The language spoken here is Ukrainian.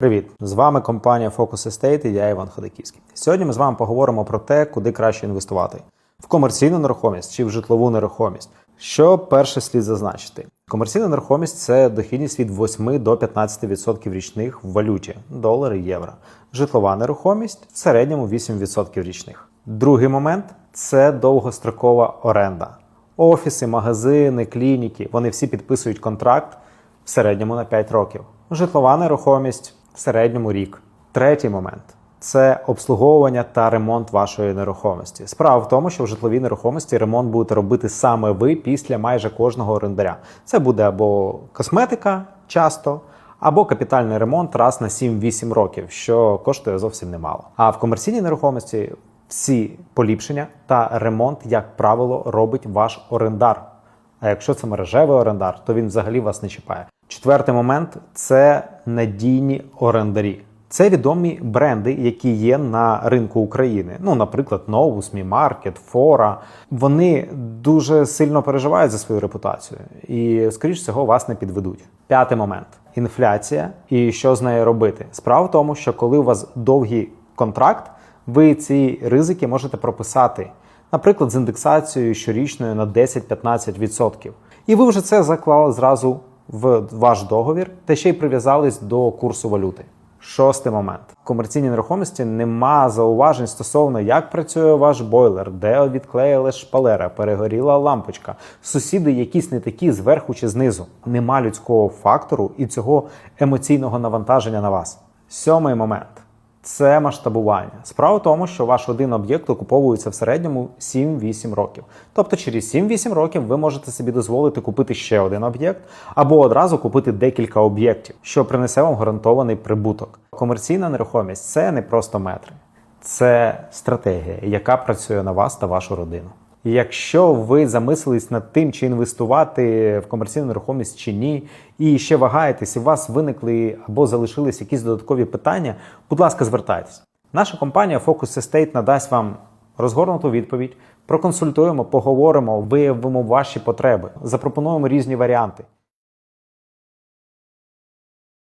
Привіт! З вами компанія Focus Estate і я Іван Ходаківський. Сьогодні ми з вами поговоримо про те, куди краще інвестувати: в комерційну нерухомість чи в житлову нерухомість. Що перше слід зазначити? Комерційна нерухомість це дохідність від 8 до 15% річних в валюті долари, євро. Житлова нерухомість в середньому 8% річних. Другий момент це довгострокова оренда. Офіси, магазини, клініки вони всі підписують контракт в середньому на 5 років. Житлова нерухомість середньому рік. Третій момент це обслуговування та ремонт вашої нерухомості. Справа в тому, що в житловій нерухомості ремонт будете робити саме ви після майже кожного орендаря. Це буде або косметика часто. Або капітальний ремонт раз на 7-8 років, що коштує зовсім немало. А в комерційній нерухомості всі поліпшення та ремонт, як правило, робить ваш орендар. А якщо це мережевий орендар, то він взагалі вас не чіпає. Четвертий момент це надійні орендарі. Це відомі бренди, які є на ринку України. Ну, наприклад, Novus, Mi Market, Fora. Вони дуже сильно переживають за свою репутацію і, скоріш всього, вас не підведуть. П'ятий момент інфляція і що з нею робити. Справа в тому, що коли у вас довгий контракт, ви ці ризики можете прописати, наприклад, з індексацією щорічною на 10-15%. І ви вже це заклали зразу в ваш договір та ще й прив'язались до курсу валюти. Шостий момент. Комерційній нерухомості нема зауважень стосовно, як працює ваш бойлер, де відклеїла шпалера, перегоріла лампочка, сусіди якісь не такі зверху чи знизу. Нема людського фактору і цього емоційного навантаження на вас. Сьомий момент. Це масштабування. Справа в тому, що ваш один об'єкт окуповується в середньому 7-8 років. Тобто через 7-8 років ви можете собі дозволити купити ще один об'єкт або одразу купити декілька об'єктів, що принесе вам гарантований прибуток. Комерційна нерухомість це не просто метри, це стратегія, яка працює на вас та вашу родину. Якщо ви замислились над тим, чи інвестувати в комерційну нерухомість чи ні, і ще вагаєтесь, і у вас виникли або залишились якісь додаткові питання, будь ласка, звертайтесь. Наша компанія Focus Estate надасть вам розгорнуту відповідь, проконсультуємо, поговоримо, виявимо ваші потреби, запропонуємо різні варіанти.